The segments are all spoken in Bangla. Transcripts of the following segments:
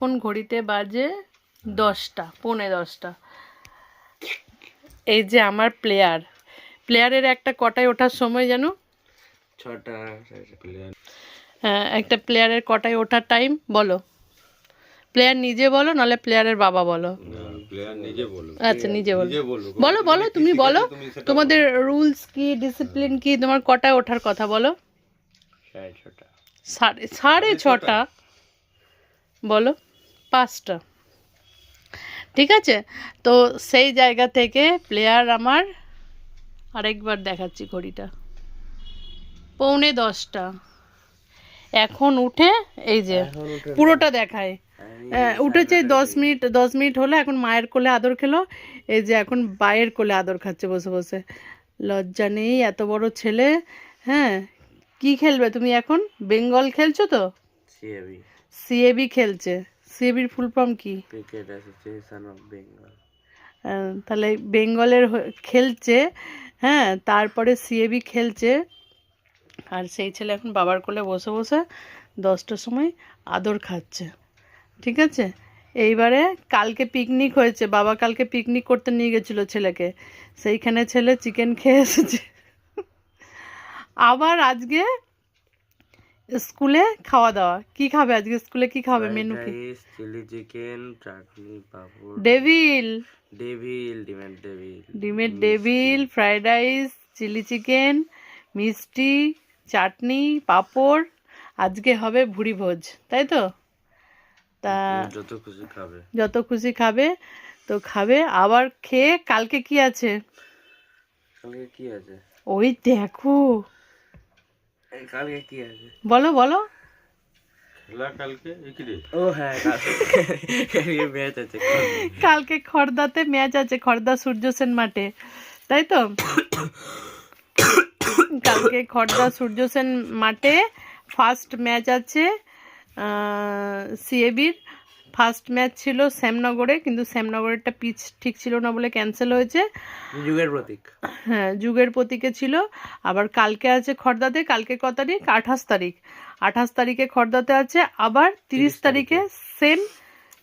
এখন ঘড়িতে বাজে দশটা পৌনে দশটা। এই যে আমার প্লেয়ার প্লেয়ারের একটা কটায় ওঠার সময় যেন ছটা হ্যাঁ, একটা প্লেয়ারের কটায় ওঠার টাইম বলো। প্লেয়ার নিজে বলো নাহলে প্লেয়ারের বাবা বলো। আচ্ছা নিজে বলো। বলো। বলো তুমি বলো। তোমাদের রুলস কি ডিসিপ্লিন কি তোমার কটায় ওঠার কথা বলো। সাড়ে সাড়ে ছটা। বলো। পাঁচটা। ঠিক আছে? তো সেই জায়গা থেকে প্লেয়ার আমার আরেকবার দেখাচ্ছি ঘড়িটা। পৌনে দশটা। এখন উঠে এই যে পুরোটা দেখায়। হ্যাঁ, উঠেছে দশ মিনিট দশ মিনিট হলো এখন মায়ের কোলে আদর খেলো। এই যে এখন বায়ের কোলে আদর খাচ্ছে বসে বসে। লজ্জা নেই এত বড় ছেলে। হ্যাঁ কি খেলবে তুমি এখন? বেঙ্গল খেলছো তো? সিএবি সিএবি খেলছে। সিএবির ফুল ফর্ম কি? ক্রিকেট অ্যাসোসিয়েশন অফ বেঙ্গল তাহলে বেঙ্গলের খেলছে হ্যাঁ তারপরে সিএবি খেলছে আর সেই ছেলে এখন বাবার কোলে বসে বসে দশটার সময় আদর খাচ্ছে ঠিক আছে? এইবারে কালকে পিকনিক হয়েছে বাবা কালকে পিকনিক করতে নিয়ে গেছিল ছেলেকে সেইখানে ছেলে চিকেন খেয়ে এসেছে। আবার আজকে স্কুলে খাওয়া দাওয়া। কি খাবে আজকে? স্কুলে কি খাবে মেনু কি? Chilli chicken chutney papad. Devil. Devil ডিমের ডেভিল। ডিমের devil fried rice chilli chicken মিষ্টি চাটনি পাঁপড়। আজকে হবে ভুড়ি ভোজ তাই তো? তা যত খুশি খাবে। যত খুশি খাবে তো খাবে। আবার খেয়ে কালকে কি আছে? কালকে কি আছে? ওই দেখো কালকে কি আছে? বলো বলো। কালকে? ও হ্যাঁ ম্যাচ আছে কালকে। খড়দাতে ম্যাচ আছে খড়দা সূর্য সেন মাঠে। তাই তো? কালকে খর্দা সূর্য সেন মাঠে ফার্স্ট ম্যাচ আছে সিএবির ফার্স্ট ম্যাচ ছিল শ্যামনগরে কিন্তু শ্যামনগরেরটা পিচ ঠিক ছিল না বলে ক্যান্সেল হয়েছে। যুগের প্রতীক। হ্যাঁ যুগের প্রতীকে ছিল। আবার কালকে আছে খর্দাতে কালকে ক তারিখ? আঠাশ তারিখ। আঠাশ তারিখে খর্দাতে আছে আবার তিরিশ তারিখে সেম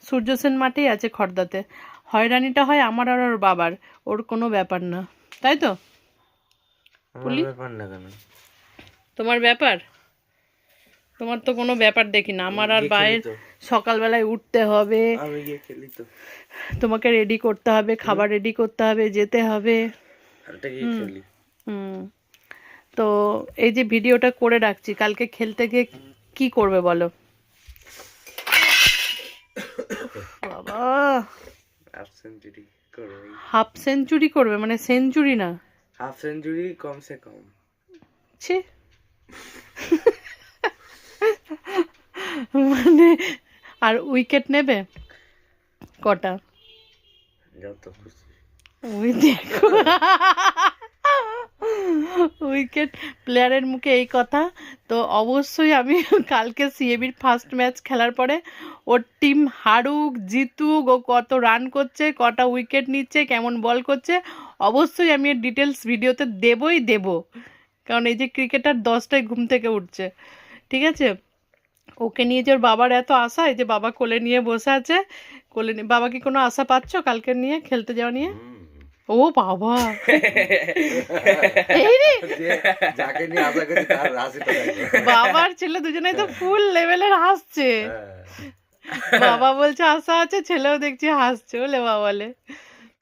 সূর্য সেন মাঠেই আছে খর্দাতে। হয়রানিটা হয় আমার আর ওর বাবার। ওর কোনো ব্যাপার না। তাই তো? ব্যাপার না কেন? তোমার ব্যাপার? তোমার তো কোনো ব্যাপার দেখি না। আমার আর তো। সকালবেলায় উঠতে হবে। তোমাকে রেডি করতে হবে খাবার রেডি করতে হবে যেতে হবে। তো এই যে ভিডিওটা করে রাখছি কালকে খেলতে গিয়ে কি করবে বলো? বাবা। হাফ সেঞ্চুরি হাফ সেঞ্চুরি করবে মানে সেঞ্চুরি না। হাফ সেঞ্চুরি কমসে কম। ছি। মানে আর উইকেট নেবে? কটা? ওই দেখো। উইকেট প্লেয়ারের মুখে এই কথা। তো অবশ্যই আমি কালকে সিএবির ফার্স্ট ম্যাচ খেলার পরে ওর টিম হারুক জিতুক ও কত রান করছে কটা উইকেট নিচ্ছে কেমন বল করছে অবশ্যই আমি এর ডিটেলস ভিডিওতে দেবই দেব। কারণ এই যে ক্রিকেটার দশটায় ঘুম থেকে উঠছে। ঠিক আছে? ওকে নিয়ে যে ওর বাবার এত আশা এই যে বাবা কোলে নিয়ে বসে আছে কোলে নিয়ে বাবা কি কোনো আশা পাচ্ছ কালকে নিয়ে খেলতে যাওয়া নিয়ে? ও বাবা! বাবার ছেলে দুজনেই তো ফুল লেভেলের হাসছে। বাবা বলছে আশা আছে ছেলেও দেখছি হাসছে বলে বাবালে